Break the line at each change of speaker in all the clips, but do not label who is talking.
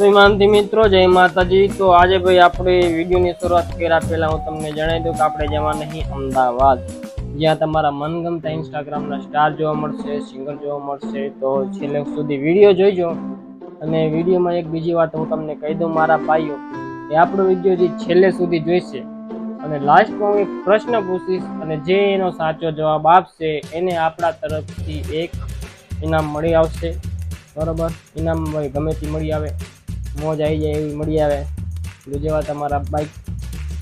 શ્રીમાનથી મિત્રો, જય માતાજી. તો આજે ભાઈ આપણે વિડીયોની શરૂઆત કર્યા પહેલાં હું તમને જણાવી દઉં કે આપણે જવા નહીં અમદાવાદ. જ્યાં તમારા મનગમતા ઇન્સ્ટાગ્રામના સ્ટાર જોવા મળશે સિંગર જોવા મળશે. તો છેલ્લે સુધી વીડિયો જોઈજો. અને વિડીયોમાં એક બીજી વાત હું તમને કહી દઉં, મારા ભાઈઓ, કે આપણો વીડિયો જે છેલ્લે સુધી જોઈશે અને લાસ્ટમાં હું એક પ્રશ્ન પૂછીશ અને જે એનો સાચો જવાબ આપશે, એને આપણા તરફથી એક ઇનામ મળી આવશે. બરોબર? ઇનામ ગમે તે મળી આવે. મોજ આવી જાય એવી મળી આવે. જેવા તમારા બાઇક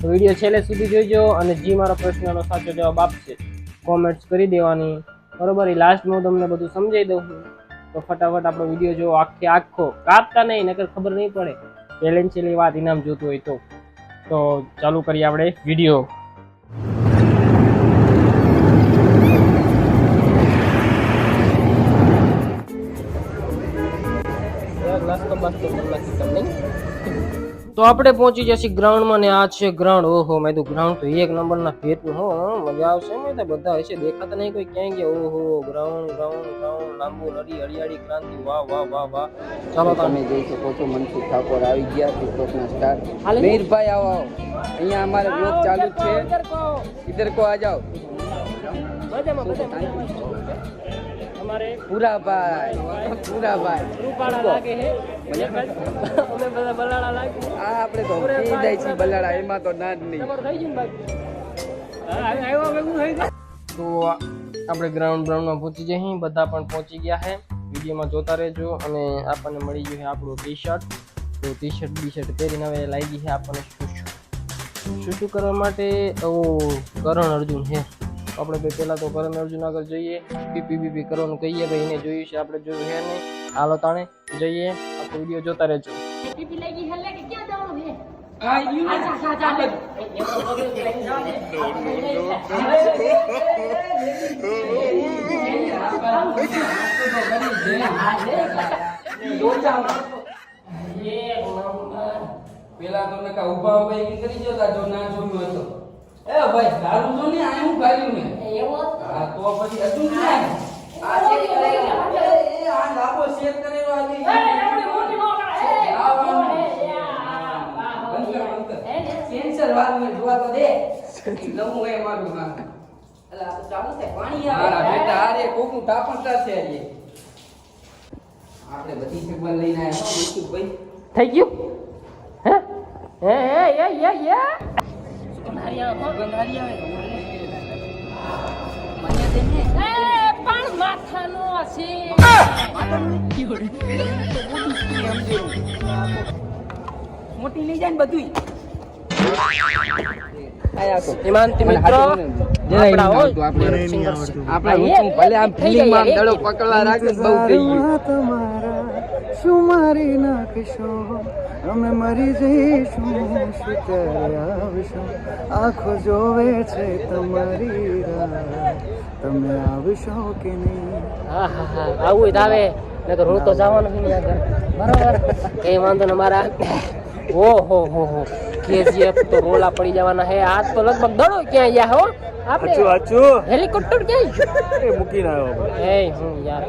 વીડિયો છેલ્લે સુધી જોઈજો અને જે મારો પ્રશ્નનો સાચો જવાબ આપશે કોમેન્ટ્સ કરી દેવાની. બરોબર, એ લાસ્ટમાં હું તમને બધું સમજાવી દઉં છું. તો ફટાફટ આપણો વીડિયો જો આખે આખો કાપતા નહીં, નકર ખબર નહીં પડે. ચેલેન્જ છેલ્લી વાત ઇનામ જોતું હોય તો. તો ચાલુ કરીએ આપણે વીડિયો તમને તો આપણે પહોંચી જશે ગ્રાઉન્ડમાં ને આ છે ગ્રાઉન્ડ. ઓહો મેં તો ગ્રાઉન્ડ તો એક નંબરના ભેટનું હો મજા આવશે મેં તો બધા હશે દેખાતા નહીં કોઈ ક્યાંય ગયા. ઓહો ગ્રાઉન્ડ ગ્રાઉન્ડ ગ્રાઉન્ડ લાંબુ લડી હરિયાળી ક્રાંતિ. વાહ વાહ વાહ વાહ. ચાલો તમે
જઈ શકો છો મનસુખ ઠાકોર આવી ગયા ટિકટોકના સ્ટાર મીરભાઈ આવો આવો. અહીંયા અમારે બ્લોગ ચાલુ છે. ઇધર કો આ જાઓ.
રૂપાળા લાગે અમે બધા બલાડા લાગે
આ આપણે તો પી જાય છે બલાડા એમાં તો ના જ નહીં.
તમારું થઈ ગયું ને બાકી? હા, આવ્યો ભેગું થઈ ગયું. તો આપણે ગ્રાઉન્ડ ગ્રાઉન્ડમાં પહોંચી જઈએ બધા પણ પહોંચી ગયા છે વિડીયોમાં જોતા રહેજો અને આપણને મળી ગયું છે આપણું ટી શર્ટ તો ટી શર્ટ બી શર્ટ પહેરીને હવે લાગી છે આપણને શું શું શું શું કરવા માટે? ઓ કરણ અર્જુન છે આપણે ભાઈ પહેલાં તો કરમ અર્જુનગર જઈએ પીપી બીપી કરવાનું કહીએ ભાઈ એને જોયું છે આપણે જોયું છે નહીં હાલો તાણે જઈએ આપણો વીડિયો જોતા રહેજો
પેલા તમને ઊભા ઊભા કરી જતા જો ના જોયું હોય તો એ ભાઈ દારૂ તો ને આ હું ગાલ્યું ને.
એવો
હા તો પછી હજુ ક્યાં આ ચેક કરેલો એ એ આ લાભો ચેક કરેલો આ કેન્સર વાળું જોવા તો દે. નવું એ મારું હા. એટલે આ તો ચાલુ છે પાણી આવે. મારા બેટા આરે કોકનું ટાપણ કરશે રે આપણે બધી સગવડ લઈને આવ્યા હો ભાઈ?
થઈ ગયું? હે? હે હે
હે
એ પણ માથાનો છે
મોટી લઈ જાય ને બધું
ઈમાનથી મિત્રો આપણે
ભલે આમ માં દડો પકડવા રાખે બહુ થઈ ગયું
તમારા શું મારી નાખશો? અમે મરી જઈશું શું ત્યારે આવશો. આંખો જોવે છે તમારી તમે આવશો કે નહીં?
હા હા હા. આવું જ આવે. નકર હું તો જવાનું બરાબર નહીં આગળ. બરોબર. કઈ વાંધો ને મારા ઓ હો હો હો. કેજીએફ તો રોલા પડી જવાના હે આજ તો લગભગ દડો ક્યાં ગયા હો. આપણે હેલિકોપ્ટર ક્યાં
એ મૂકી ના આવ્યો
એ હું યાર.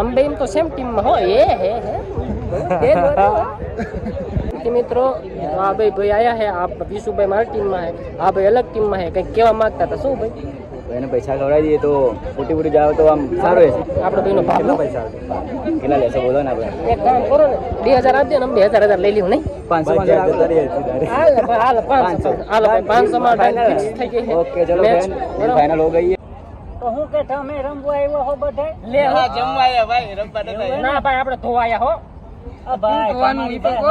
અંબે એમ તો સેમ ટીમમાં હો એ હે હે. કે મિત્રો આ ભાઈ ભાઈ આયા હે આપ વિશુભાઈ મારી ટીમમાં હે આ ભાઈ અલગ ટીમમાં હે કઈ કેવા માંગતા હતા. શું ભાઈ?
એને પૈસા ખવડાવી દઈએ તો ફૂટી ફૂટી જાવ તો આમ સારું રહેશે.
આપણે ભાઈનો ભાવ લો.
પૈસા કેટલા લેશો બોલો ને આપણે?
એક કામ કરો ને બે હજાર આપજો ને બે હજાર હજાર લઈ લઉં નહીં?
પાંચસો
પાંચસો. પાંચસો. માં થઈ ગઈ
ઓકે ચલો
Match.
ફેન
બરોબર?
ફાઇનલ હો ગઈ
તો હું કે તમે રમવા આવ્યો હો બધે?
લે હો. ના ભાઈ આપણે ધોવાયા હો.
આ ભાઈ બધું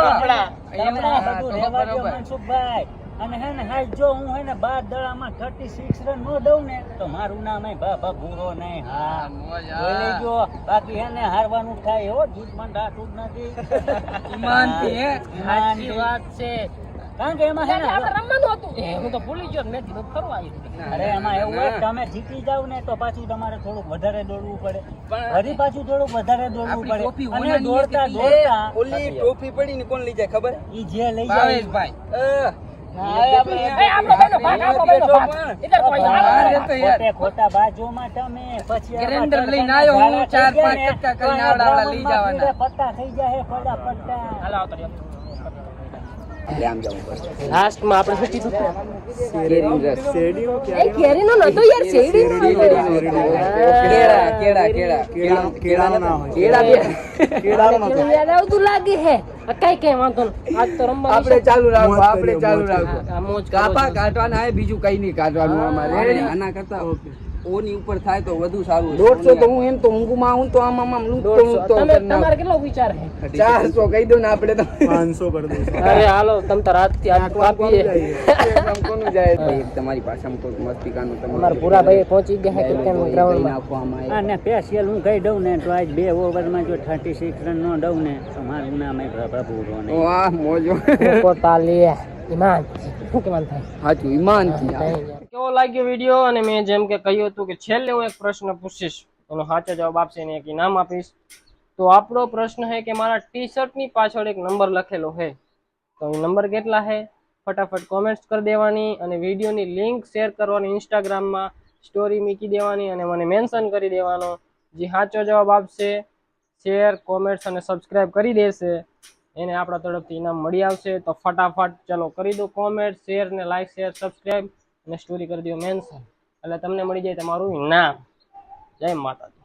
રહેવા મનસુખભાઈ. અને હે ને હાઈ જો હું હે ને બાર દડામાં 36 રન નો દઉં ને તો મારું નામ હે બાબા ભૂરો નહીં હા.
મોજ
બોલી જો બાકી હે ને હારવાનું થાય હો પણ દાટું નથી.
ઈમાનથી હે?
સાચી વાત છે.
કારણ કે એમાં હે ને
આપણે રમવાનું હતું. એ હું તો ભૂલી ગયો મેં કીધું ફરવા આવ્યું
અરે એમાં એવું હોય તમે જીતી જાવ ને તો પાછું તમારે થોડુંક વધારે દોડવું પડે.
પણ
હજી પાછું થોડુંક વધારે દોડવું પડે. અને દોડતા. દોડતા
ઓલી ટોપી પડી ને કોણ લઈ જાય ખબર?
ઈ જે લઈ જાય.
યાર
ખોટે ખોટા બાજુમાં તમે પછી આવા
ગ્રેન્ડર લઈને આવ્યો હું, ચાર પાંચ કટકા કરીને આવડાવડા લઈ જવાના.
પટ્ટા થઈ જાય
એટલે આમ જવું પડશે
લાસ્ટમાં આપણે શું કીધું
કેરીનો
નતો યાર શેરડીનો કેળા
કેળા કેળા કેળા
કેળા કેળા કેળા કેળા કેળા કેળા કેળા કેળા
કેળા આવતું લાગે હે
આ કઈ કઈ વાંધો આજ તો રમવા
આપણે ચાલુ રાખો આપણે ચાલુ રાખો. કાપા. કાઢવાના હે બીજું કઈ નહીં કાઢવાનું અમારે. આના કરતા ઓની ઉપર થાય તો વધુ સારું
દોઢસો તો હું એમ તો ઊંઘમાં આવું તો આમ આમ આમ લૂંટતો લૂંટતો
તમે તમારે કેટલો વિચાર છે?
ચારસો કહી દો ને આપણે તો.
પાંચસો અરે હાલો તમ તાર આજથી આજ કાપીએ.
એકદમ કોનું જાય?
તમારી પાછા કોઈ મસ્તિકાનું તમે
અમારા પૂરા ભાઈ પહોંચી ગયા છે
કેમ
ગ્રાઉન્ડ
નાખવામાં.
અને સ્પેશિયલ હું કહી દઉં ને તો આજ બે ઓવરમાં જો થર્ટી સિક્સ રન નો દઉં ને તો મારું નામ એ પ્રભુ રોને
વાહ મોજો.
પોતાલી ઈમાન. કેવાનું થાય.
સાચું ઈમાનથી
કેવો લાગ્યો વીડિયો અને મેં જેમ કે કહ્યું હતું કે છેલ્લે હું એક પ્રશ્ન પૂછીશ. એનો સાચો જવાબ આપશે ને એક ઇનામ આપીશ. તો આપણો પ્રશ્ન છે કે મારા ટી શર્ટની પાછળ એક નંબર લખેલો છે. તો એ નંબર કેટલા છે? ફટાફટ કોમેન્ટ્સ કરી દેવાની અને વિડીયોની લિંક શેર કરવાની ઇન્સ્ટાગ્રામમાં સ્ટોરી મૂકી દેવાની અને મને મેન્શન કરી દેવાનો. જે સાચો જવાબ આપશે શેર કોમેન્ટ્સ અને સબસ્ક્રાઈબ કરી દેશે. એને આપણા તરફથી ઇનામ મળી આવશે. તો ફટાફટ ચલો કરી દો કોમેન્ટ શેર ને લાઈક શેર સબસ્ક્રાઇબ અને સ્ટોરી કરી દો મેન્શન એટલે તમને મળી જાય તમારું ઇનામ. જય માતાજી.